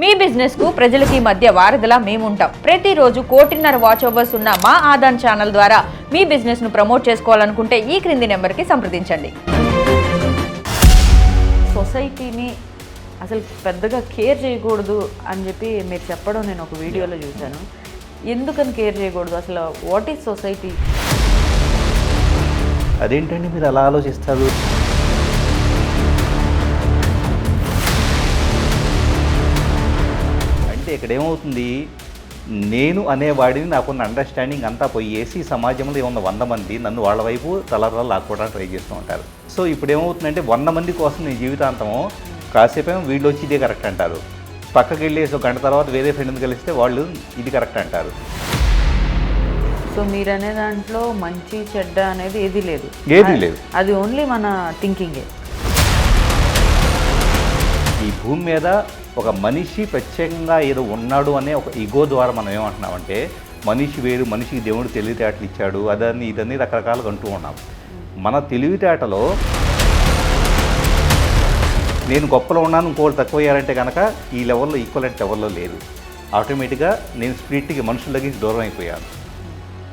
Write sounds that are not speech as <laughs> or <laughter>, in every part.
మీ బిజినెస్కు ప్రజలకి మధ్య వారధిలా మేముంటాం. ప్రతిరోజు కోటిన్నర వాచ్ అవర్స్ ఉన్న మా ఆదాన్ ఛానల్ ద్వారా మీ బిజినెస్ను ప్రమోట్ చేసుకోవాలనుకుంటే ఈ క్రింది నెంబర్కి సంప్రదించండి. సొసైటీని అసలు పెద్దగా కేర్ చేయకూడదు అని చెప్పి మీరు చెప్పడం నేను ఒక వీడియోలో చూశాను. ఎందుకని కేర్ చేయకూడదు? అసలు వాట్ ఈజ్ సొసైటీ అదేంటండి మీరు అలా ఆలోచిస్తారు? ఇక్కడ ఏమవుతుంది నేను అనేవాడిని నాకున్న అండర్స్టాండింగ్ అంతా పోయేసి సమాజంలో ఉన్న వంద మంది నన్ను వాళ్ళ వైపు తలరా లాక్కోవడానికి ట్రై చేస్తూ ఉంటారు. సో ఇప్పుడు ఏమవుతుందంటే వంద మంది కోసం నేను జీవితాంతము కాసేపు ఏమో వీళ్ళు వచ్చి ఇదే కరెక్ట్ అంటారు. పక్కకి వెళ్ళేసి ఒక గంట తర్వాత వేరే ఫ్రెండ్ని కలిస్తే వాళ్ళు ఇది కరెక్ట్ అంటారు. సో మీరు అనే దాంట్లో మంచి చెడ్డ అనేది ఏది లేదు. ఏదీ లేదు. అది ఓన్లీ మన థింకింగే భూమి మీద ఒక మనిషి ప్రత్యేకంగా ఏదో ఉన్నాడు అనే ఒక ఇగో ద్వారా మనం ఏమంటున్నామంటే మనిషి వేరు మనిషికి దేవుడు తెలివితేటలు ఇచ్చాడు అదని ఇదని రకరకాలుగా అంటూ ఉన్నాం. మన తెలివితేటలో నేను గొప్పలో ఉన్నాను ఇంకోటి తక్కువ అయ్యారంటే కనుక ఈ లెవెల్లో ఈక్వలెంట్ లెవెల్లో లేదు. ఆటోమేటిక్గా నేను స్పిరిట్కి మనుషుల దగ్గరికి దూరం అయిపోయాను.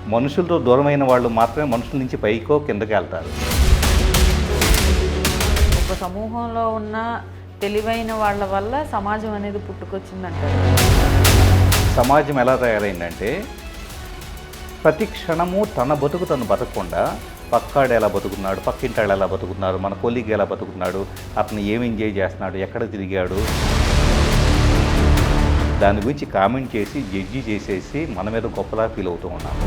మనుషులతో దూరమైన వాళ్ళు మాత్రమే మనుషుల నుంచి పైకో కిందకి వెళ్తారు. ఒక సమూహంలో ఉన్న తెలివైన వాళ్ళ వల్ల సమాజం అనేది పుట్టుకొచ్చిందంటారు. సమాజం ఎలా తయారైందంటే ప్రతి క్షణము తన బతుకు తను బతకకుండా పక్కాడు ఎలా బతుకున్నాడు పక్కింటాడు ఎలా బతుకున్నాడు మన కొలీగ్ ఎలా బతుకున్నాడు అతను ఏం ఎంజాయ్ చేస్తున్నాడు ఎక్కడ తిరిగాడు. దాని గురించి కామెంట్ చేసి జడ్జి చేసేసి మన మీద గొప్పలా ఫీల్ అవుతూ ఉన్నాము.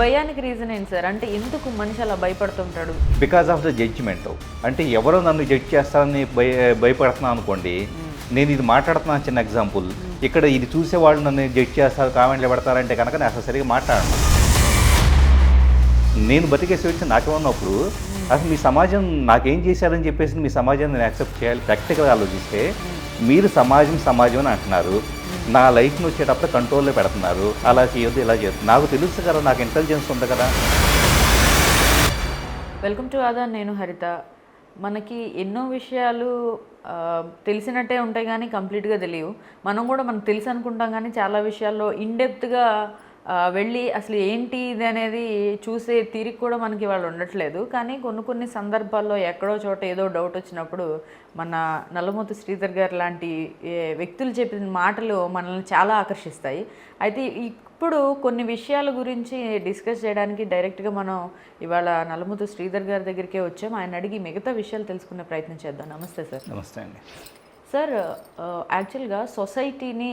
భయానికి రీజన్ ఏంటి సార్? అంటే ఎందుకు మనిషి అలా భయపడుతుంటాడు? బికాస్ ఆఫ్ ద జడ్జిమెంట్ అంటే ఎవరో నన్ను జడ్జ్ చేస్తారని భయ భయపడుతున్నాను అనుకోండి నేను ఇది మాట్లాడుతున్నాను చిన్న ఎగ్జాంపుల్ ఇక్కడ ఇది చూసే వాళ్ళు నన్ను జడ్జ్ చేస్తారు కామెంట్లు పెడతారంటే కనుక నేను అసలు సరిగా మాట్లాడను. నేను బతికే స్వేచ్ఛ నాకే ఉన్నప్పుడు అసలు మీ సమాజం నాకేం చేశారని చెప్పేసి మీ సమాజాన్ని నేను యాక్సెప్ట్ చేయాలి ప్రాక్టికల్గా ఆలోచిస్తే మీరు సమాజం సమాజం అని అంటున్నారు. నా లైఫ్ని వచ్చేటప్పుడు కంట్రోల్లో పెడుతున్నారు. అలా చేయొద్దు ఇలా చేయొద్దు. నాకు తెలుసు కదా నాకు ఇంటెలిజెన్స్ ఉంది కదా. వెల్కమ్ టు ఆదా నేను హరిత. మనకి ఎన్నో విషయాలు తెలిసినట్టే ఉంటాయి కానీ కంప్లీట్గా తెలియవు. మనం కూడా మనకు తెలుసు అనుకుంటాం కానీ చాలా విషయాల్లో ఇన్డెప్త్గా వెళ్ళి అసలు ఏంటి ఇది అనేది చూసే తీరిక కూడా మనకి వాళ్ళు ఉండట్లేదు. కానీ కొన్ని కొన్ని సందర్భాల్లో ఎక్కడో చోట ఏదో డౌట్ వచ్చినప్పుడు మన నల్లమూతి శ్రీధర్ గారు లాంటి వ్యక్తులు చెప్పిన మాటలు మనల్ని చాలా ఆకర్షిస్తాయి. అయితే ఇప్పుడు కొన్ని విషయాల గురించి డిస్కస్ చేయడానికి డైరెక్ట్గా మనం ఇవాళ నల్లమూతి శ్రీధర్ గారి దగ్గరికే వచ్చాం. ఆయన అడిగి మిగతా విషయాలు తెలుసుకునే ప్రయత్నం చేద్దాం. నమస్తే సార్. నమస్తే అండి. సార్ యాక్చువల్గా సొసైటీని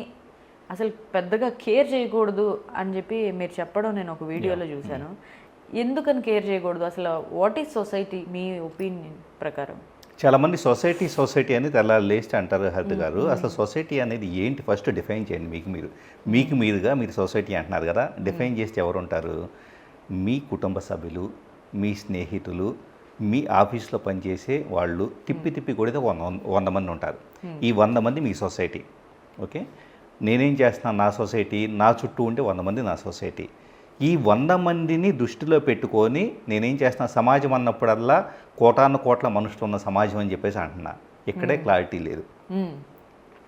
అసలు పెద్దగా కేర్ చేయకూడదు అని చెప్పి మీరు చెప్పడం నేను ఒక వీడియోలో చూశాను. ఎందుకని కేర్ చేయకూడదు? అసలు వాట్ ఈజ్ సొసైటీ మీ ఒపీనియన్ ప్రకారం. చాలామంది సొసైటీ సొసైటీ అని తెల్ల లేస్ట్ అంటారు హరిత గారు. అసలు సొసైటీ అనేది ఏంటి? ఫస్ట్ డిఫైన్ చేయండి మీకు మీరు. మీకు మీరుగా మీరు సొసైటీ అంటున్నారు కదా. డిఫైన్ చేస్తే ఎవరు ఉంటారు మీ కుటుంబ సభ్యులు మీ స్నేహితులు మీ ఆఫీస్లో పనిచేసే వాళ్ళు తిప్పి తిప్పి కొడితే వంద వంద మంది ఉంటారు. ఈ వంద మంది మీ సొసైటీ ఓకే నేనేం చేస్తున్నాను నా సొసైటీ నా చుట్టూ ఉంటే వంద మంది నా సొసైటీ. ఈ వంద మందిని దృష్టిలో పెట్టుకొని నేనేం చేస్తున్నా సమాజం అన్నప్పుడల్లా కోటాను కోట్ల మనుషులు ఉన్న సమాజం అని చెప్పేసి అంటున్నా. ఇక్కడే క్లారిటీ లేదు.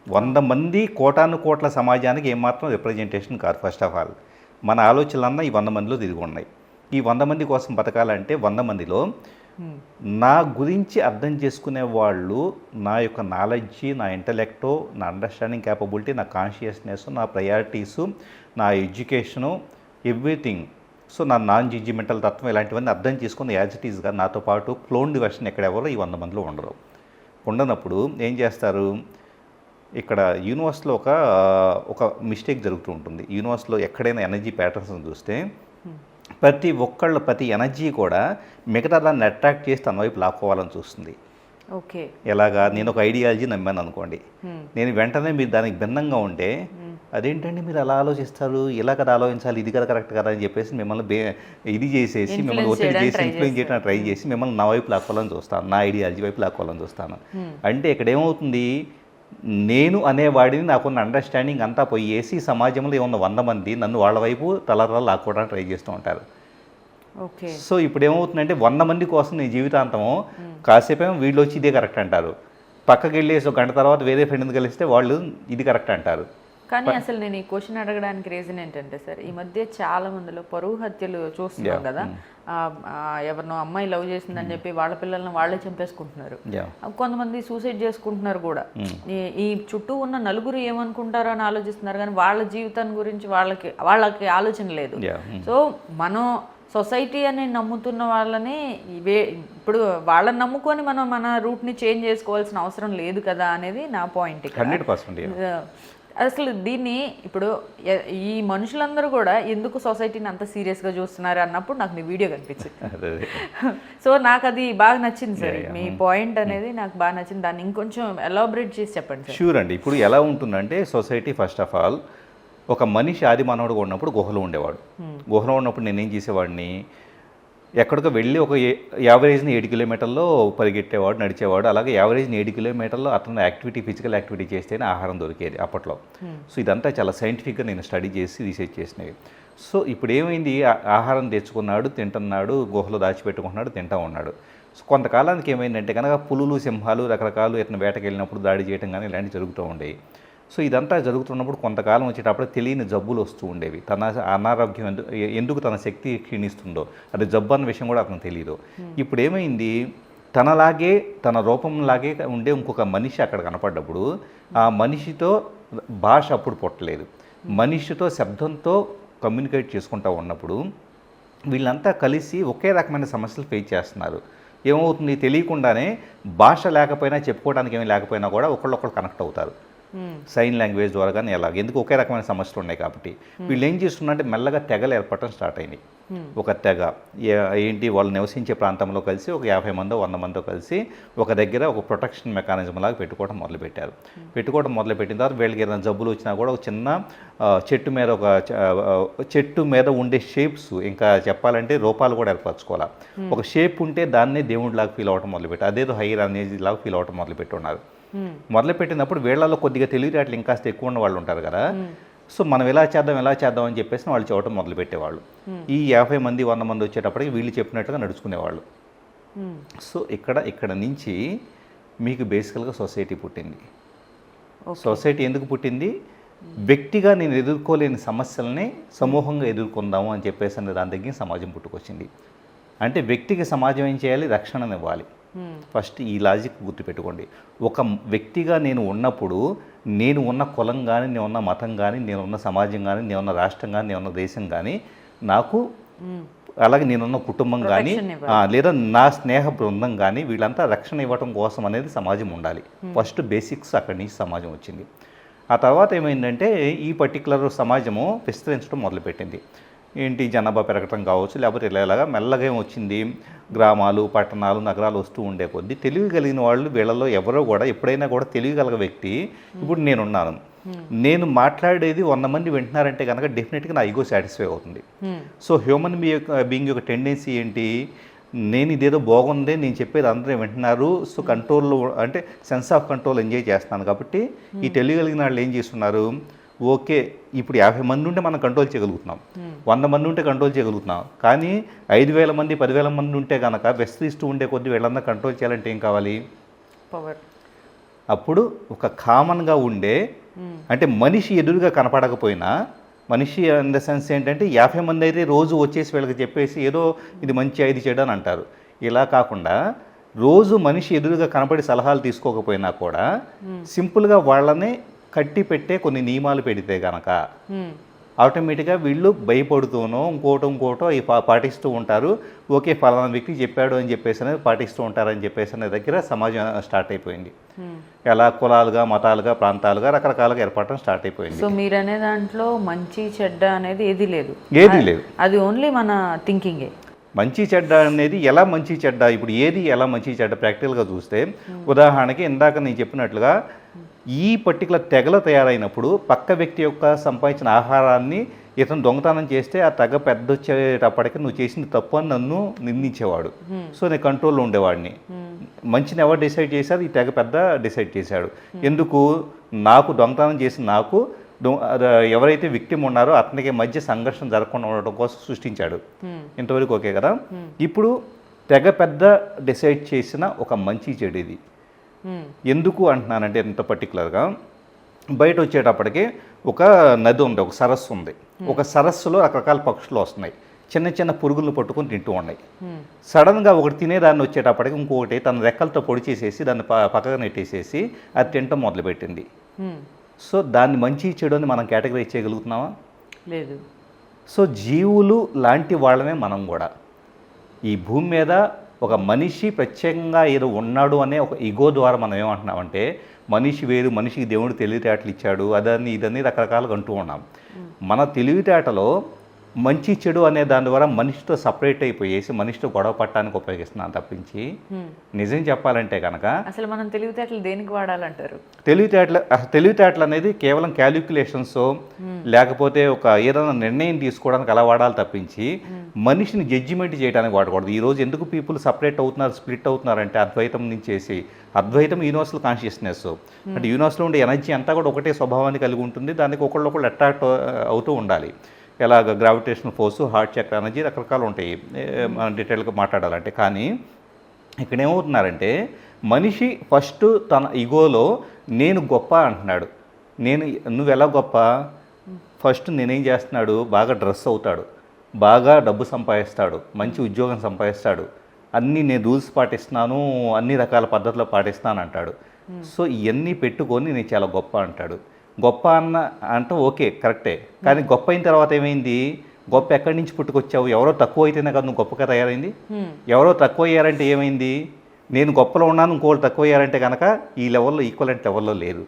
వంద మంది కోటాను కోట్ల సమాజానికి ఏమాత్రం రిప్రజెంటేషన్ కాదు ఫస్ట్ ఆఫ్ ఆల్. మన ఆలోచనలన్నా ఈ వంద మందిలో తిరిగి ఉన్నాయి. ఈ వంద మంది కోసం బతకాలంటే వంద మందిలో. నా గురించి అర్థం చేసుకునే వాళ్ళు నా యొక్క నాలెడ్జ్ నా ఇంటలెక్టో నా అండర్స్టాండింగ్ క్యాపబిలిటీ నా కాన్షియస్నెస్ నా ప్రయారిటీసు నా ఎడ్యుకేషను ఎవ్రీథింగ్ సో నా నాన్ జడ్జిమెంటల్ తత్వం ఇలాంటివన్నీ అర్థం చేసుకుని యాజ్ ఇట్ ఈస్గా నాతో పాటు క్లోన్డ్ వెర్షన్ ఎక్కడెవరో ఈ వంద మందిలో ఉండరు. ఉండనప్పుడు ఏం చేస్తారు? ఇక్కడ యూనివర్స్లో ఒక ఒక మిస్టేక్ జరుగుతూ ఉంటుంది. యూనివర్స్లో ఎక్కడైనా ఎనర్జీ ప్యాటర్న్స్ చూస్తే ప్రతి ఒక్కళ్ళ ప్రతి ఎనర్జీ కూడా మిగతా దాన్ని అట్రాక్ట్ చేసి తన వైపు లాక్కోవాలని చూస్తుంది. ఓకే. ఎలాగా? నేను ఒక ఐడియాలజీ నమ్మాను అనుకోండి. నేను వెంటనే మీరు దానికి భిన్నంగా ఉంటే అదేంటండి మీరు అలా ఆలోచిస్తారు? ఇలా కదా ఆలోచించాలి ఇది కదా కరెక్ట్ కదా అని చెప్పేసి మిమ్మల్ని ఇది చేసేసి మిమ్మల్ని ఒత్తిడి చేసి ఇన్ఫ్లుయెన్స్ చేయడానికి ట్రై చేసి మిమ్మల్ని నా వైపు లాక్కోవాలని చూస్తాను నా ఐడియాలజీ వైపు లాక్కోవాలని చూస్తాను. అంటే ఇక్కడ ఏమవుతుంది? నేను అనేవాడిని నాకున్న అండర్స్టాండింగ్ అంతా పోయేసి సమాజంలో ఉన్న వంద మంది నన్ను వాళ్ళ వైపు తలరా లాక్కోవడానికి ట్రై చేస్తూ ఉంటారు. ఓకే. సో ఇప్పుడు ఏమవుతుందంటే వంద మంది కోసం నేను జీవితాంతము కాసేపేమో వీళ్ళు వచ్చి ఇదే కరెక్ట్ అంటారు. పక్కకి వెళ్ళేసి ఒక గంట తర్వాత వేరే ఫ్రెండ్ని కలిస్తే వాళ్ళు ఇది కరెక్ట్ అంటారు. కానీ అసలు నేను ఈ క్వశ్చన్ అడగడానికి రీజన్ ఏంటంటే సార్ ఈ మధ్య చాలా మందిలో పరువు హత్యలు చూస్తున్నాం కదా. ఆ, ఎవరినో అమ్మాయి లవ్ చేసిందని చెప్పి వాళ్ళ పిల్లల్ని వాళ్ళే చంపేసుకుంటున్నారు. కొంతమంది సూసైడ్ చేసుకుంటున్నారు కూడా. ఈ- ఈ చుట్టూ ఉన్న నలుగురు ఏమనుకుంటారో అని ఆలోచిస్తున్నారు కానీ వాళ్ళ జీవితాన్ని గురించి వాళ్ళకి వాళ్ళకి ఆలోచన లేదు. సో మనం సొసైటీ అని నమ్ముతున్న వాళ్ళని ఇవే ఇప్పుడు వాళ్ళని నమ్ముకొని మనం మన రూట్ని చేంజ్ చేసుకోవాల్సిన అవసరం లేదు కదా అనేది నా పాయింట్ హండ్రెడ్ పర్సెంట్ అసలు దీన్ని ఇప్పుడు ఈ మనుషులందరూ కూడా ఎందుకు సొసైటీని అంత సీరియస్గా చూస్తున్నారు అన్నప్పుడు నాకు మీ వీడియో కనిపించింది. <laughs> <laughs> సో నాకు అది బాగా నచ్చింది సార్. మీ పాయింట్ అనేది నాకు బాగా నచ్చింది. దాన్ని ఇంకొంచెం ఎలాబరేట్ చేసి చెప్పండి సార్. షూర్ అండి. ఇప్పుడు ఎలా ఉంటుందంటే సొసైటీ ఫస్ట్ ఆఫ్ ఆల్ ఒక మనిషి ఆది మానవుడుగా ఉన్నప్పుడు గుహలో ఉండేవాడు. గుహలో ఉన్నప్పుడు నేనేం చేసేవాడిని? ఎక్కడికో వెళ్ళి ఒక ఏ- యావరేజ్ని ఏడు కిలోమీటర్లో పరిగెట్టేవాడు నడిచేవాడు. అలాగే యావరేజ్ని ఏడు కిలోమీటర్లో అతను యాక్టివిటీ ఫిజికల్ యాక్టివిటీ చేస్తేనే ఆహారం దొరికేది అప్పట్లో. సో ఇదంతా చాలా సైంటిఫిక్గా నేను స్టడీ చేసి రీసెర్చ్ చేసినవి. సో ఇప్పుడు ఏమైంది ఆహారం తెచ్చుకున్నాడు తింటున్నాడు గుహలో దాచిపెట్టుకుంటున్నాడు తింటా ఉన్నాడు. సో కొంతకాలానికి ఏమైందంటే కనుక పులులు సింహాలు రకరకాలు ఇతను వేటకి వెళ్ళినప్పుడు దాడి చేయడం కానీ ఇలాంటివి జరుగుతూ ఉండేవి. సో ఇదంతా జరుగుతున్నప్పుడు కొంతకాలం వచ్చేటప్పుడు తెలియని జబ్బులు వస్తూ ఉండేవి. తన అనారోగ్యం ఎందు- ఎందుకు తన శక్తి క్షీణిస్తుందో అది జబ్బు అన్న విషయం కూడా అతను తెలియదు ఇప్పుడు ఏమైంది తనలాగే తన రూపంలాగే ఉండే ఇంకొక మనిషి అక్కడ కనపడ్డప్పుడు ఆ మనిషితో భాష అప్పుడు పుట్టలేదు. మనిషితో శబ్దంతో కమ్యూనికేట్ చేసుకుంటూ ఉన్నప్పుడు వీళ్ళంతా కలిసి ఒకే రకమైన సమస్యలు ఫేస్ చేస్తున్నారు. ఏమవుతుంది? తెలియకుండానే భాష లేకపోయినా చెప్పుకోవడానికి ఏమీ లేకపోయినా కూడా ఒకళ్ళొకళ్ళు కనెక్ట్ అవుతారు. సైన్ లాంగ్వేజ్ ద్వారా కానీ ఎలాగ? ఎందుకు ఒకే రకమైన సమస్యలు ఉన్నాయి కాబట్టి. వీళ్ళు ఏం చేస్తున్నారంటే మెల్లగా తెగలు ఏర్పడటం స్టార్ట్ అయినాయి. ఒక తెగ ఏంటి వాళ్ళు నివసించే ప్రాంతంలో కలిసి ఒక యాభై మందో వంద మందో కలిసి ఒక దగ్గర ఒక ప్రొటెక్షన్ మెకానిజం లాగా పెట్టుకోవడం మొదలుపెట్టారు. పెట్టుకోవడం మొదలుపెట్టిన తర్వాత వీళ్ళకి ఏదైనా జబ్బులు వచ్చినా కూడా ఒక చిన్న చెట్టు మీద ఒక చెట్టు మీద ఉండే షేప్స్ ఇంకా చెప్పాలంటే రూపాలు కూడా ఏర్పరచుకోవాలి. ఒక షేప్ ఉంటే దాన్నే దేవుడిలాగా ఫీల్ అవ్వడం మొదలుపెట్టారు. అదేదో హైర్ అనేది లాగా ఫీల్ అవ్వడం మొదలుపెట్టున్నారు మొదలుపెట్టినప్పుడు వీళ్ళలో కొద్దిగా తెలివితేటలు ఇంకాస్త ఎక్కువ ఉన్న వాళ్ళు ఉంటారు కదా. సో మనం ఎలా చేద్దాం ఎలా చేద్దాం అని చెప్పేసి వాళ్ళు చూడటం మొదలు పెట్టేవాళ్ళు ఈ యాభై మంది వంద మంది వచ్చేటప్పటికి వీళ్ళు చెప్పినట్టుగా నడుచుకునేవాళ్ళు. సో ఇక్కడ ఇక్కడ నుంచి మీకు బేసికల్గా సొసైటీ పుట్టింది. సొసైటీ ఎందుకు పుట్టింది? వ్యక్తిగా నేను ఎదుర్కోలేని సమస్యల్ని సమూహంగా ఎదుర్కొందాము అని చెప్పేసి అనే దాని దగ్గర సమాజం పుట్టుకొచ్చింది. అంటే వ్యక్తికి సమాజం ఏం చేయాలి? రక్షణనివ్వాలి. ఫస్ట్ ఈ లాజిక్ గుర్తుపెట్టుకోండి. ఒక వ్యక్తిగా నేను ఉన్నప్పుడు నేను ఉన్న కులం కానీ నేను ఉన్న మతం కానీ నేను ఉన్న సమాజం కానీ నేను ఉన్న రాష్ట్రం కానీ నేను ఉన్న దేశం కానీ నాకు అలాగే నేనున్న కుటుంబం కానీ లేదా నా స్నేహ బృందం కానీ వీళ్ళంతా రక్షణ ఇవ్వటం కోసం అనేది సమాజం ఉండాలి. ఫస్ట్ బేసిక్స్ అక్కడి నుంచి సమాజం వచ్చింది. ఆ తర్వాత ఏమైందంటే ఈ పర్టికులర్ సమాజము విస్తరించడం మొదలుపెట్టింది. ఏంటి జనాభా పెరగటం కావచ్చు లేకపోతే ఇలా ఇలాగా మెల్లగా ఏమొచ్చింది గ్రామాలు పట్టణాలు నగరాలు వస్తూ ఉండే కొద్దీ తెలివి కలిగిన వాళ్ళు వీళ్ళలో ఎవరో కూడా ఎప్పుడైనా కూడా తెలియగల వ్యక్తి ఇప్పుడు నేనున్నాను. నేను మాట్లాడేది వంద మంది వింటున్నారంటే కనుక డెఫినెట్గా నా ఈగో సాటిస్ఫై అవుతుంది. సో హ్యూమన్ బీ బీయింగ్ యొక్క టెండెన్సీ ఏంటి? నేను ఇదేదో బాగుంది నేను చెప్పేది అందరూ వింటున్నారు. సో కంట్రోల్లో అంటే సెన్స్ ఆఫ్ కంట్రోల్ ఎంజాయ్ చేస్తున్నాను కాబట్టి ఈ తెలియగలిగిన వాళ్ళు ఏం చేస్తున్నారు? ఓకే ఇప్పుడు యాభై మంది ఉంటే మనం కంట్రోల్ చేయగలుగుతున్నాం. వంద మంది ఉంటే కంట్రోల్ చేయగలుగుతున్నాం. కానీ ఐదు వేల మంది పదివేల మంది ఉంటే కనుక విస్తరిస్తూ ఉండే కొద్ది వీళ్ళందరూ కంట్రోల్ చేయాలంటే ఏం కావాలి? పవర్ అప్పుడు ఒక కామన్గా ఉండే అంటే మనిషి ఎదురుగా కనపడకపోయినా మనిషి ఇన్ ద సెన్స్ ఏంటంటే యాభై మంది అయితే రోజు వచ్చేసి వీళ్ళకి చెప్పేసి ఏదో ఇది మంచి ఇది చెడు అని అంటారు. ఇలా కాకుండా రోజు మనిషి ఎదురుగా కనపడి సలహాలు తీసుకోకపోయినా కూడా సింపుల్గా వాళ్ళని కట్టి పెట్టే కొన్ని నియమాలు పెడితే గనక ఆటోమేటిక్గా వీళ్ళు భయపడుతూనో ఇంకోటో ఇంకోటో పాటిస్తూ ఉంటారు. ఓకే ఫలానా వ్యక్తి చెప్పాడు అని చెప్పేసి అనేది పాటిస్తూ ఉంటారని చెప్పేసి అనే దగ్గర సమాజం స్టార్ట్ అయిపోయింది. ఎలా కులాలుగా మతాలుగా ప్రాంతాలుగా రకరకాలుగా ఏర్పడటం స్టార్ట్ అయిపోయింది. సో మీరనే దాంట్లో మంచి చెడ్డ అనేది ఏది లేదు. ఏది లేదు. అది ఓన్లీ మన థింకింగే. మంచి చెడ్డ అనేది ఎలా మంచి చెడ్డ? ఇప్పుడు ఏది ఎలా మంచి చెడ్డ ప్రాక్టికల్గా చూస్తే ఉదాహరణకి ఇందాక నేను చెప్పినట్లుగా ఈ పర్టికులర్ తెగలో తయారైనప్పుడు పక్క వ్యక్తి యొక్క సంపాదించిన ఆహారాన్ని ఇతను దొంగతనం చేస్తే ఆ తెగ పెద్ద వచ్చేటప్పటికి నువ్వు చేసింది తప్పు అని నన్ను నిందించేవాడు. సో నేను కంట్రోల్లో ఉండేవాడిని. మంచిని ఎవరు డిసైడ్ చేశారు? ఈ తెగ పెద్ద డిసైడ్ చేశాడు. ఎందుకు? నాకు దొంగతనం చేసిన నాకు ఎవరైతే విక్టిమ్ ఉన్నారో అతనికి మధ్య సంఘర్షణ జరగకుండా ఉండడం కోసం సృష్టించాడు. ఇంతవరకు ఓకే కదా? ఇప్పుడు తెగ పెద్ద డిసైడ్ చేసిన ఒక మంచి చెడు ఇది. ఎందుకు అంటున్నానంటే ఎంత పర్టికులర్గా బయట వచ్చేటప్పటికి ఒక నది ఉంది ఒక సరస్సు ఉంది. ఒక సరస్సులో రకరకాల పక్షులు వస్తున్నాయి. చిన్న చిన్న పురుగులను పట్టుకొని తింటూ ఉన్నాయి. సడన్గా ఒకటి తినేదాన్ని వచ్చేటప్పటికి ఇంకొకటి తన రెక్కలతో పొడి చేసేసి దాన్ని పక్కన నెట్టేసేసి అది తినటం మొదలుపెట్టింది. సో దాన్ని మంచి చెడు అని మనం కేటగరైజ్ చేయగలుగుతున్నామా? లేదు. సో జీవులు లాంటి వాళ్ళమే మనం కూడా. ఈ భూమి మీద ఒక మనిషి ప్రత్యేకంగా ఏదో ఉన్నాడు అనే ఒక ఇగో ద్వారా మనం ఏమంటున్నామంటే మనిషి వేరు మనిషికి దేవుడు తెలివితేటలు ఇచ్చాడు అదని ఇదని రకరకాలుగా అంటూ ఉన్నాం. మన తెలివితేటలో మంచి చెడు అనే దాని ద్వారా మనిషితో సపరేట్ అయిపోయేసి మనిషితో గొడవ పట్టడానికి ఉపయోగిస్తున్నాను తప్పించి. నిజం చెప్పాలంటే కనుక అసలు మనం తెలివితేటలు దేనికి వాడాలంటారు? తెలివితేటలు తెలివితేటలు అనేది కేవలం క్యాలిక్యులేషన్స్ లేకపోతే ఒక ఏదైనా నిర్ణయం తీసుకోవడానికి అలా వాడాలి తప్పించి మనిషిని జడ్జిమెంట్ చేయడానికి వాడకూడదు. ఈ రోజు ఎందుకు పీపుల్ సపరేట్ అవుతున్నారు స్ప్లిట్ అవుతున్నారంటే అద్వైతం నుంచేసి అద్వైతం యూనివర్సల్ కాన్షియస్నెస్ అంటే యూనివర్స్లో ఉండే ఎనర్జీ అంతా కూడా ఒకటే స్వభావాన్ని కలిగి ఉంటుంది. దానికి ఒకళ్ళు ఒకళ్ళు అట్రాక్ట్ అవుతూ ఉండాలి. ఎలాగ gravitational force heart chakra energy రకరకాలు ఉంటాయి. మనం డీటెయిల్గా మాట్లాడాలంటే. కానీ ఇక్కడ ఏమవుతున్నారంటే మనిషి ఫస్ట్ తన ఇగోలో నేను గొప్ప అంటున్నాడు. నేను నువ్వు ఎలా గొప్ప? ఫస్ట్ నేనేం చేస్తున్నాడు? బాగా డ్రెస్ అవుతాడు. బాగా డబ్బు సంపాదిస్తాడు. మంచి ఉద్యోగం సంపాదిస్తాడు. అన్నీ నేను రూల్స్ పాటిస్తున్నాను అన్ని రకాల పద్ధతులు పాటిస్తాను అంటాడు. సో ఇవన్నీ పెట్టుకొని నేను చాలా గొప్ప అంటాడు. గొప్ప అన్న అంటే ఓకే కరెక్టే. కానీ గొప్ప అయిన తర్వాత ఏమైంది? గొప్ప ఎక్కడి నుంచి పుట్టుకొచ్చావు? ఎవరో తక్కువ అయితేనే కదా నువ్వు గొప్పగా తయారైంది హ్మ్. ఎవరో తక్కువ అయ్యారంటే ఏమైంది? నేను గొప్పలో ఉన్నాను ఇంకోళ్ళు తక్కువ అయ్యారంటే కనుక ఈ లెవెల్లో ఈక్వలెంట్ లెవెల్లో లేదు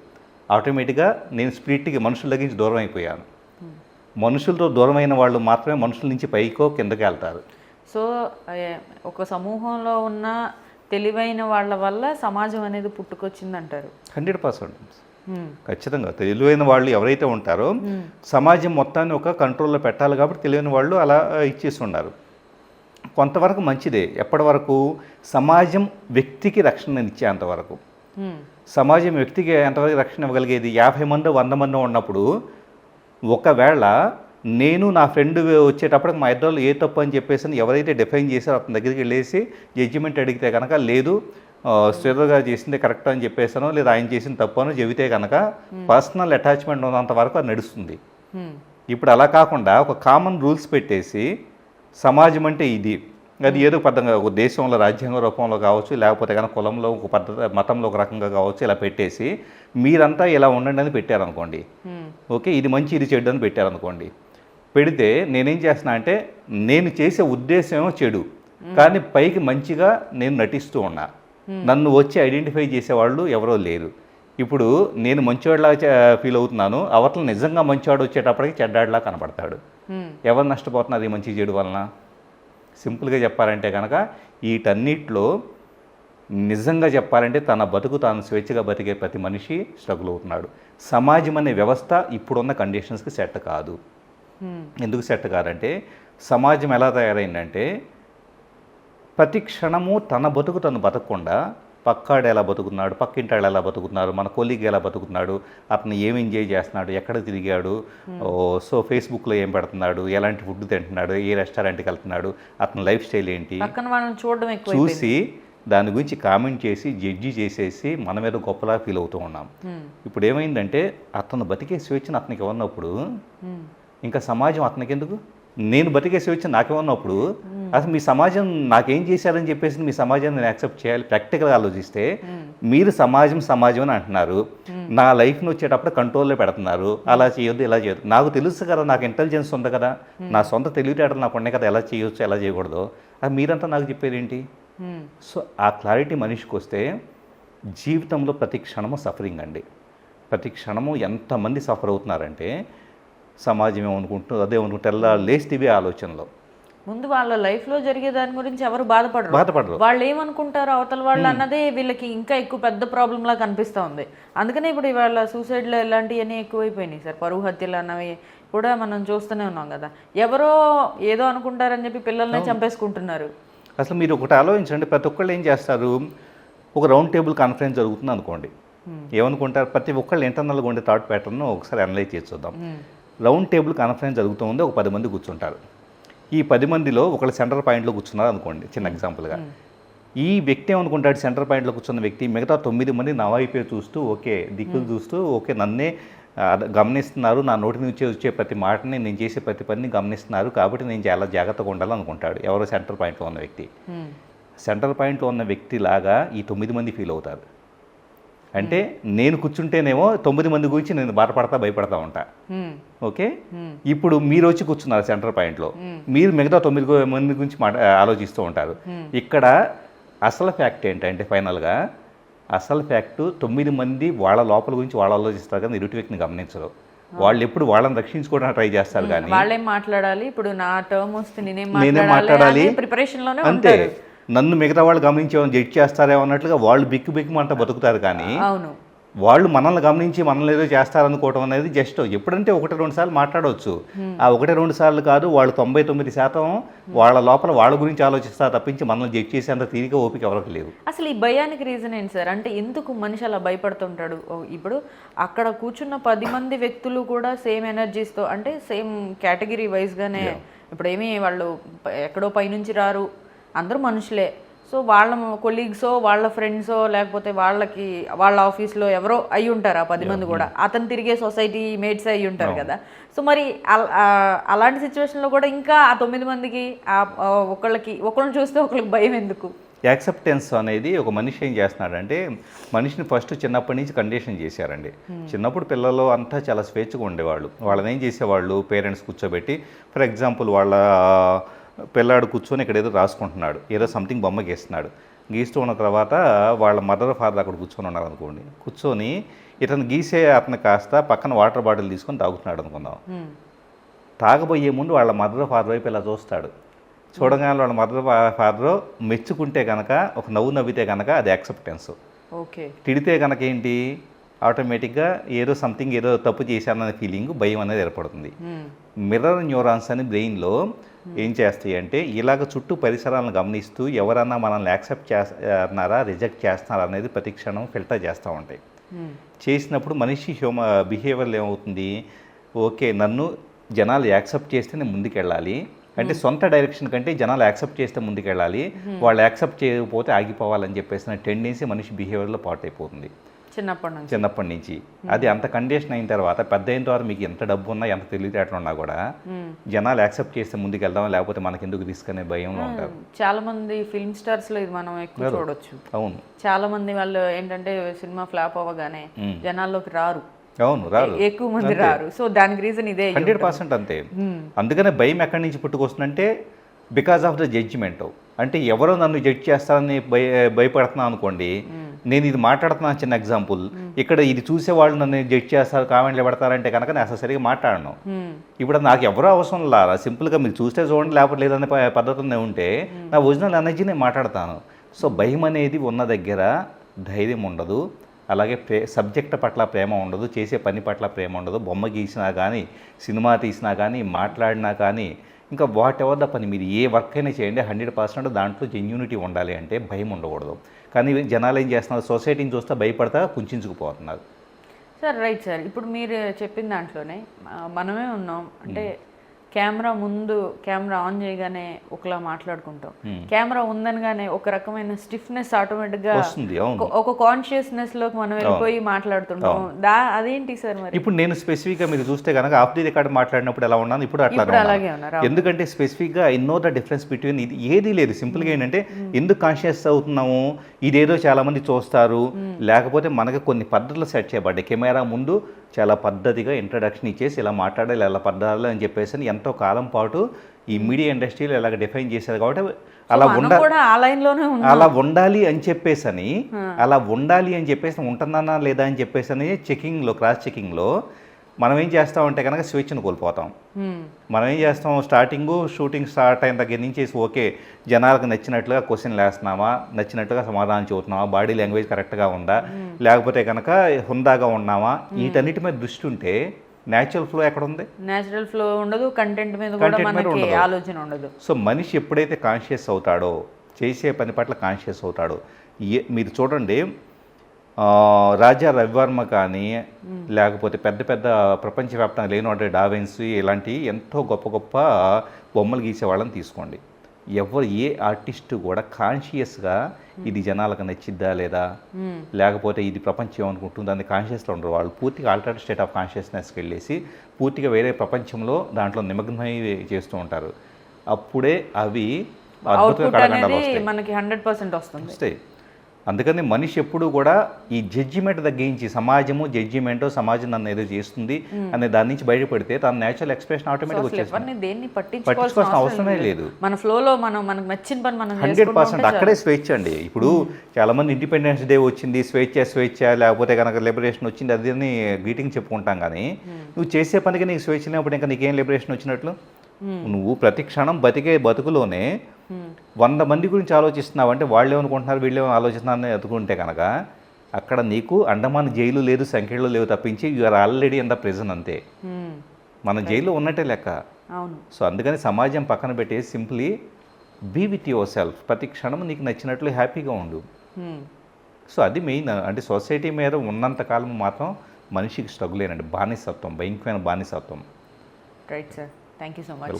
ఆటోమేటిక్గా నేను స్పిరిట్కి మనుషుల దగ్గర నుంచి దూరం అయిపోయాను. మనుషులతో దూరమైన వాళ్ళు మాత్రమే మనుషుల నుంచి పైకో కిందకి వెళ్తారు. సో ఒక సమూహంలో ఉన్న తెలివైన వాళ్ళ వల్ల సమాజం అనేది పుట్టుకొచ్చింది అంటారు హండ్రెడ్ పర్సెంట్. ఖచ్చితంగా తెలివైన వాళ్ళు ఎవరైతే ఉంటారో సమాజం మొత్తాన్ని ఒక కంట్రోల్లో పెట్టాలి కాబట్టి తెలివైన వాళ్ళు అలా ఇచ్చేసి ఉన్నారు కొంతవరకు మంచిదే. ఎప్పటి వరకు? సమాజం వ్యక్తికి రక్షణ ఇచ్చేంతవరకు సమాజం వ్యక్తికి ఎంతవరకు రక్షణ ఇవ్వగలిగేది? యాభై మంది వంద మంది ఉన్నప్పుడు ఒకవేళ నేను నా ఫ్రెండ్ వచ్చేటప్పటికి మా ఇద్దరు ఏ తప్పు అని చెప్పేసి ఎవరైతే డిఫైన్ చేశారో అతని దగ్గరికి వెళ్ళేసి జడ్జిమెంట్ అడిగితే కనుక లేదు శ్రీధర్ గారు చేసింది కరెక్ట్ అని చెప్పేసానో లేదా ఆయన చేసిన తప్పు అని చెబితే కనుక పర్సనల్ అటాచ్మెంట్ ఉన్నంత వరకు అది నడుస్తుంది. ఇప్పుడు అలా కాకుండా ఒక కామన్ రూల్స్ పెట్టేసి సమాజం అంటే ఇది. అది ఏదో పద్ధంగా ఒక దేశంలో రాజ్యాంగ రూపంలో కావచ్చు లేకపోతే కనుక కులంలో ఒక పద్ధతి మతంలో ఒక రకంగా కావచ్చు ఇలా పెట్టేసి మీరంతా ఇలా ఉండండి అని పెట్టారనుకోండి. ఓకే ఇది మంచి ఇది చెడు అని పెట్టారనుకోండి. పెడితే నేనేం చేస్తున్నా అంటే నేను చేసే ఉద్దేశం చెడు. కానీ పైకి మంచిగా నేను నటిస్తూ ఉన్నా. నన్ను వచ్చి ఐడెంటిఫై చేసేవాళ్ళు ఎవరో లేరు. ఇప్పుడు నేను మంచివాడిలా ఫీల్ అవుతున్నాను. అవతల నిజంగా మంచివాడు వచ్చేటప్పటికి చెడ్డాడిలా కనపడతాడు. ఎవరు నష్టపోతున్నారు ఈ మంచి చెడు వలన? సింపుల్గా చెప్పాలంటే కనుక వీటన్నిటిలో నిజంగా చెప్పాలంటే తన బతుకు తాను స్వేచ్ఛగా బతికే ప్రతి మనిషి స్ట్రగుల్ అవుతున్నాడు. సమాజం అనే వ్యవస్థ ఇప్పుడున్న కండిషన్స్కి సెట్ కాదు. ఎందుకు సెట్ కాదంటే సమాజం ఎలా తయారైందంటే ప్రతి క్షణము తన బతుకు తను బతకకుండా పక్కాడు ఎలా బతుకుతున్నాడు పక్కింటాడు ఎలా బతుకుతున్నారు మన కొలీగ్ ఎలా బతుకుతున్నాడు అతను ఏం ఎంజాయ్ చేస్తున్నాడు ఎక్కడ తిరిగాడు ఓ, సో ఫేస్బుక్లో ఏం పెడుతున్నాడు ఎలాంటి ఫుడ్ తింటున్నాడు ఏ రెస్టారెంట్కి వెళ్తున్నాడు అతని లైఫ్ స్టైల్ ఏంటి? చూడడం చూసి దాని గురించి కామెంట్ చేసి జడ్జి చేసేసి మన మీద గొప్పలా ఫీల్ అవుతూ ఉన్నాం. ఇప్పుడు ఏమైందంటే అతను బతికే స్వేచ్ఛను అతనికి ఇవ్వనప్పుడు ఇంకా సమాజం అతనికి ఎందుకు నేను బతికే స్వేచ్ఛ నాకేమన్నప్పుడు అసలు మీ సమాజం నాకేం చేశారని చెప్పేసి మీ సమాజాన్ని నేను యాక్సెప్ట్ చేయాలి ప్రాక్టికల్గా ఆలోచిస్తే మీరు సమాజం సమాజం అని అంటున్నారు. నా లైఫ్ని వచ్చేటప్పుడు కంట్రోల్లో పెడుతున్నారు. అలా చేయొద్దు ఇలా చేయొద్దు. నాకు తెలుసు కదా నాకు ఇంటెలిజెన్స్ ఉంది కదా. నా సొంత తెలివితేటలు నాకు ఉన్నాయి కదా ఎలా చేయొచ్చు ఎలా చేయకూడదు. అది మీరంతా నాకు చెప్పేది ఏంటి సో ఆ క్లారిటీ మనిషికి వస్తే జీవితంలో ప్రతి క్షణము సఫరింగ్ అండి. ప్రతి క్షణము ఎంతమంది సఫర్ అవుతున్నారంటే సమాజం ఏమనుకుంటుందో అదే అనుకుంటే ఎలా లేస్తేవే ఆలోచనలో. ముందు వాళ్ళ లైఫ్లో జరిగే దాని గురించి ఎవరు బాధపడరు. బాధపడరు. వాళ్ళు ఏమనుకుంటారు అవతల వాళ్ళు అన్నదే వీళ్ళకి ఇంకా ఎక్కువ పెద్ద ప్రాబ్లం లా కనిపిస్తా ఉంది అందుకనే ఇప్పుడు ఇవాళ సూసైడ్లు ఇలాంటివన్నీ ఎక్కువైపోయినాయి సార్. పరువు హత్యలు అన్నవి కూడా మనం చూస్తూనే ఉన్నాం కదా. ఎవరో ఏదో అనుకుంటారని చెప్పి పిల్లల్ని చంపేసుకుంటున్నారు. అసలు మీరు ఒకటి ఆలోచించండి. ప్రతి ఒక్కళ్ళు ఏం చేస్తారు? ఒక రౌండ్ టేబుల్ కాన్ఫరెన్స్ జరుగుతుంది అనుకోండి. ఏమనుకుంటారు? ప్రతి ఒక్కళ్ళు ఇంటర్నల్గా ఉండే థాట్ ప్యాటర్న్ ఒకసారి అనలైజ్ చేసి చూద్దాం. రౌండ్ టేబుల్ కాన్ఫరెన్స్ జరుగుతుంది ఒక పది మంది కూర్చుంటారు. ఈ పది మందిలో ఒకళ్ళు సెంటర్ పాయింట్లో కూర్చున్నారు అనుకోండి చిన్న ఎగ్జాంపుల్గా. ఈ వ్యక్తి ఏమనుకుంటాడు సెంటర్ పాయింట్లో కూర్చున్న వ్యక్తి మిగతా తొమ్మిది మంది నా వైపే చూస్తూ ఓకే దిక్కులు చూస్తూ ఓకే నన్నే గమనిస్తున్నారు నా నోటి నుంచి వచ్చే ప్రతి మాటని నేను చేసే ప్రతి పనిని గమనిస్తున్నారు కాబట్టి నేను చాలా జాగ్రత్తగా ఉండాలనుకుంటాడు ఎవరో సెంటర్ పాయింట్లో ఉన్న వ్యక్తి. సెంటర్ పాయింట్లో ఉన్న వ్యక్తి లాగా ఈ తొమ్మిది మంది ఫీల్ అవుతారు. అంటే నేను కూర్చుంటేనేమో తొమ్మిది మంది గురించి నేను బాధపడతా భయపడతా ఉంటా. ఓకే. ఇప్పుడు మీరు వచ్చి కూర్చున్నారు సెంటర్ పాయింట్లో. మీరు మిగతా తొమ్మిది మంది గురించి మాట ఆలోచిస్తూ ఉంటారు. ఇక్కడ అసలు ఫ్యాక్ట్ ఏంటంటే ఫైనల్గా అసలు ఫ్యాక్ట్ తొమ్మిది మంది వాళ్ళ లోపల గురించి వాళ్ళు ఆలోచిస్తారు కానీ ఇరుటి వ్యక్తిని గమనించరు. వాళ్ళు ఎప్పుడు వాళ్ళని రక్షించుకోవడానికి ట్రై చేస్తారు కానీ వాళ్ళేం మాట్లాడాలి? ఇప్పుడు నా టర్మ్ వస్తే నేనేం మాట్లాడాలి ప్రిపరేషన్లోనే అంతే. నన్ను మిగతా వాళ్ళు గమనించేమని జడ్జ్ చేస్తారేమో అన్నట్లుగా వాళ్ళు బిక్కు బిక్కుమంట బతుకుతారు కానీ అవును. వాళ్ళు మనల్ని గమనించి మనల్ని ఏదో చేస్తారనుకోవడం అనేది జస్ట్ ఎప్పుడంటే ఒకటి రెండు సార్లు మాట్లాడవచ్చు. ఆ ఒకటి రెండు సార్లు కాదు వాళ్ళు తొంభై తొమ్మిది శాతం వాళ్ళ లోపల వాళ్ళ గురించి ఆలోచిస్తారు తప్పించి మనల్ని జడ్జ్ చేసేంత తీరిక ఓపిక ఎవరికి లేదు. అసలు ఈ భయానికి రీజన్ ఏంటి సార్? అంటే ఎందుకు మనిషి అలా భయపడుతుంటాడు? ఇప్పుడు అక్కడ కూర్చున్న పది మంది వ్యక్తులు కూడా సేమ్ ఎనర్జీస్తో అంటే సేమ్ కేటగిరీ వైజ్గానే ఇప్పుడు ఏమి వాళ్ళు ప- ఎక్కడో పైనుంచి రారు. అందరూ మనుషులే. సో వాళ్ళ కొలీగ్సో వాళ్ళ ఫ్రెండ్సో లేకపోతే వాళ్ళకి వాళ్ళ ఆఫీస్లో ఎవరో అయి ఉంటారు ఆ పది మంది కూడా. అతను తిరిగే సొసైటీ మేట్స్ అయి ఉంటారు కదా. సో మరి అలాంటి సిచ్యువేషన్లో కూడా ఇంకా ఆ తొమ్మిది మందికి ఆ ఒకళ్ళకి ఒకళ్ళని చూస్తే ఒకళ్ళకి భయం ఎందుకు? యాక్సెప్టెన్స్ అనేది ఒక మనిషి ఏం చేస్తున్నాడంటే మనిషిని ఫస్ట్ చిన్నప్పటి నుంచి కండిషన్ చేశారండి. చిన్నప్పుడు పిల్లలు అంతా చాలా స్వేచ్ఛగా ఉండేవాళ్ళు. వాళ్ళని ఏం చేసేవాళ్ళు? పేరెంట్స్ కూర్చోబెట్టి ఫర్ ఎగ్జాంపుల్ వాళ్ళ పిల్లాడు కూర్చొని ఇక్కడ ఏదో రాసుకుంటున్నాడు. ఏదో సంథింగ్ బొమ్మ గీస్తున్నాడు. గీస్తూ ఉన్న తర్వాత వాళ్ళ మదర్ ఫాదర్ అక్కడ కూర్చొని ఉన్నారు అనుకోండి కూర్చొని ఇతను గీసే అతను కాస్త పక్కన వాటర్ బాటిల్ తీసుకొని తాగుతున్నాడు అనుకుందాం. తాగబోయే ముందు వాళ్ళ మదర్ ఫాదర్ వైపు ఇలా చూస్తాడు. చూడగానే వాళ్ళ మదర్ ఫాదర్ మెచ్చుకుంటే కనుక ఒక నవ్వు నవ్వితే కనుక అది యాక్సెప్టెన్స్ ఓకే. తిడితే కనుక ఏంటి? ఆటోమేటిక్గా ఏదో సంథింగ్ ఏదో తప్పు చేశాననే ఫీలింగ్ భయం అనేది ఏర్పడుతుంది. మిర్రర్ న్యూరాన్స్ అని బ్రెయిన్లో ఏం చేస్తాయి అంటే ఇలాగ చుట్టూ పరిసరాలను గమనిస్తూ ఎవరన్నా మనల్ని యాక్సెప్ట్ చేస్తున్నారా రిజెక్ట్ చేస్తున్నారా అనేది ప్రతి క్షణం ఫిల్టర్ చేస్తూ ఉంటాయి. హ్మ్. చేసినప్పుడు మనిషి హ్యూమ బిహేవియర్లో ఏమవుతుంది? ఓకే నన్ను జనాలు యాక్సెప్ట్ చేస్తే నేను ముందుకెళ్ళాలి. అంటే సొంత డైరెక్షన్ కంటే జనాలు యాక్సెప్ట్ చేస్తే ముందుకెళ్ళాలి. వాళ్ళు యాక్సెప్ట్ చేయకపోతే ఆగిపోవాలని చెప్పేసిన టెండెన్సీ మనిషి బిహేవియర్లో పాటు అయిపోతుంది చిన్నప్పటి నుంచి. చిన్నప్పటి నుంచి. అది అంత కండిషన్ అయిన తర్వాత పెద్ద అయిన తర్వాత మీకు ఎంత డబ్బు ఉన్నా ఎంత తెలివితేటలు ఉన్నా కూడా. జనాలు యాక్సెప్ట్ చేస్తే ముందుకు వెళ్దాం లేకపోతే మనకి ఎందుకు రిస్క్ అనే భయంలో ఉంటారు. చాలా మంది ఫిల్మ్ స్టార్స్లో ఇది మనం ఎక్కువ చూడొచ్చు. అవును. చాలా మంది వాళ్ళు ఏంటంటే సినిమా ఫ్లాప్ అవ్వగానే. జనాల్లోకి రారు. అవును రారు. ఎక్కువ మంది రారు. సో దానికి రీజన్ ఇదే హండ్రెడ్. పర్సెంట్ అంతే. అందుకనే భయం ఎక్కడి నుంచి పుట్టుకొస్తుందంటే బికాస్ ఆఫ్ ద జడ్జిమెంట్ అంటే ఎవరో నన్ను జడ్జ్ చేస్తారని భయ భయపడుతున్నాను అనుకోండి నేను ఇది మాట్లాడుతున్నాను చిన్న ఎగ్జాంపుల్ ఇక్కడ ఇది చూసే వాళ్ళు నన్ను జడ్జ్ చేస్తారు కామెంట్లు పెడతారంటే కనుక నేను అసలు సరిగా మాట్లాడను. మ్మ్. ఇప్పుడు నాకు ఎవరో అవసరం లా సింపుల్గా మీరు చూస్తే చూడండి లేకపోతే లేదనే ప- పద్ధతిలో ఉంటే నా ఒరిజినల్ ఎనర్జీ నేను మాట్లాడతాను. సో భయం అనేది ఉన్న దగ్గర ధైర్యం ఉండదు. అలాగే ప్రే సబ్జెక్ట్ పట్ల ప్రేమ ఉండదు చేసే పని పట్ల ప్రేమ ఉండదు. బొమ్మ గీసినా కానీ సినిమా తీసినా కానీ మాట్లాడినా కానీ ఇంకా వాట్ ఎవర్ ద పని మీరు ఏ వర్క్ అయినా చేయండి హండ్రెడ్ పర్సెంట్ దాంట్లో జెన్యూనిటీ ఉండాలి అంటే భయం ఉండకూడదు. కానీ జనాలు ఏం చేస్తున్నారు? సొసైటీని చూస్తే భయపడతా కుంచుకుపోతున్నారు. Sir right sir. ఇప్పుడు మీరు చెప్పిన దాంట్లోనే మనమే ఉన్నాం. అంటే కెమెరా ముందు కెమెరా ఆన్ చేయగానే ఒకలా మాట్లాడుకుంటాం. కెమెరా ఉందనగానే ఒక రకమైన స్టిఫ్నెస్ ఆటోమేటిక్గా ఒక- కాన్షియస్నెస్లోకి మనం వెళ్ళిపోయి మాట్లాడుతుంటాం. దా అదేంటి సార్ మరి? ఇప్పుడు నేను స్పెసిఫిక్గా మీరు చూస్తే కనుక ఆఫ్ ది రికార్డ్ మాట్లాడినప్పుడు ఎలా ఉన్నాను? ఇప్పుడు అట్లా అలాగే ఉన్నారు ఎందుకంటే స్పెసిఫిక్గా I know the difference between ఇది ఏది లేదు. సింపుల్గా ఏంటంటే ఎందుకు కాన్షియస్ అవుతున్నాము? ఇదేదో చాలా మంది చూస్తారు లేకపోతే మనకి కొన్ని పద్ధతులు సెట్ చేయబడ్డాయి. కెమెరా ముందు చాలా పద్ధతిగా ఇంట్రడక్షన్ ఇచ్చేసి ఇలా మాట్లాడాలి ఇలా పద్ధతులు అని చెప్పేసి అని ఎంతో కాలం పాటు ఈ మీడియా ఇండస్ట్రీలో ఇలాగ డిఫైన్ చేశారు కాబట్టి అలా మనం ఉండ కూడా ఆ లైన్లోనే ఉన్నాం. అలా ఉండాలి అని చెప్పేసని అలా ఉండాలి అని చెప్పేసి ఉంటుందన్నా లేదా అని చెప్పేసి అని చెకింగ్లో క్రాస్ చెకింగ్లో మనం ఏం చేస్తామంటే కనుక స్వేచ్ఛను కోల్పోతాం. మనం ఏం చేస్తాం? స్టార్టింగ్ షూటింగ్ స్టార్ట్ అయిన దగ్గర నుంచి ఓకే జనాలకు నచ్చినట్లుగా క్వశ్చన్లు వేస్తున్నామా నచ్చినట్టుగా సమాధానం చెబుతున్నామా బాడీ లాంగ్వేజ్ కరెక్ట్గా ఉందా? లేకపోతే కనుక హుందాగా ఉన్నామా వీటన్నిటి మీద దృష్టి ఉంటే న్యాచురల్ ఫ్లో ఎక్కడ ఉంది నేచురల్ ఫ్లో ఉండదు కంటెంట్ మీద కూడా మనకి. ఆలోచన ఉండదు. సో మనిషి ఎప్పుడైతే కాన్షియస్ అవుతాడో చేసే పని పట్ల కాన్షియస్ అవుతాడో మీరు చూడండి రాజా రవివర్మ కానీ లేకపోతే పెద్ద పెద్ద ప్రపంచవ్యాప్తంగా లేనటువంటి డావెన్స్ ఇలాంటి ఎంతో గొప్ప గొప్ప బొమ్మలు గీసే వాళ్ళని తీసుకోండి. ఎవరు ఏ ఆర్టిస్ట్ కూడా కాన్షియస్గా ఇది జనాలకు నచ్చిద్దా లేదా? లేకపోతే ఇది ప్రపంచం అనుకుంటుంది అని కాన్షియస్లో ఉండరు. వాళ్ళు పూర్తిగా ఆల్టర్నేట్ స్టేట్ ఆఫ్ కాన్షియస్నెస్కి వెళ్ళేసి పూర్తిగా వేరే ప్రపంచంలో దాంట్లో నిమగ్నమై చేస్తూ ఉంటారు. అప్పుడే అవి వస్తాయి. మనకి హండ్రెడ్ పర్సెంట్ వస్తుంది. అందుకని మనిషి ఎప్పుడు కూడా ఈ జడ్జిమెంట్ తగ్గించి సమాజము జడ్జిమెంట్ సమాజం నన్ను ఏదో చేస్తుంది అనే దాని నుంచి బయటపడితే తన నేచురల్ ఎక్స్ప్రెషన్ ఆటోమేటిక్ వచ్చేస్తుంది. దేన్ని పట్టించుకోవాల్సిన అవసరమే లేదు. మన ఫ్లోలో మనం మనకు నచ్చిన పని మనం హండ్రెడ్ పర్సెంట్ అక్కడే స్వేచ్ఛ అండి. ఇప్పుడు చాలా మంది ఇండిపెండెన్స్ డే వచ్చింది స్వేచ్ఛ స్వేచ్ఛ లేకపోతే కనుక లిబరేషన్ వచ్చింది అది అని గ్రీటింగ్ చెప్పుకుంటాం కానీ నువ్వు చేసే పనికి నీకు స్వేచ్ఛ లేనప్పుడు ఇంకా నీకేం లిబరేషన్ వచ్చినట్లు? నువ్వు ప్రతి క్షణం బతికే బతుకులోనే వంద మంది గురించి ఆలోచిస్తున్నావు అంటే వాళ్ళు ఏమనుకుంటున్నారు వీళ్ళు ఏమైనా ఆలోచిస్తున్నారు అని ఎదుకుంటే కనుక అక్కడ నీకు అండమాన్ జైలు లేదు సంఖ్యలు లేవు తప్పించి you are already in the prison అంతే. మన జైల్లో ఉన్నట్టే లెక్క. సో అందుకని సమాజం పక్కన పెట్టేసి simply be with yourself ప్రతి క్షణం నీకు నచ్చినట్లు హ్యాపీగా ఉండు. సో అది మెయిన్. అంటే సొసైటీ మీద ఉన్నంత కాలం మాత్రం మనిషికి స్ట్రగుల్ అండి బానిసత్వం భయంకరమైన బానిసత్వం. Right sir thank you so much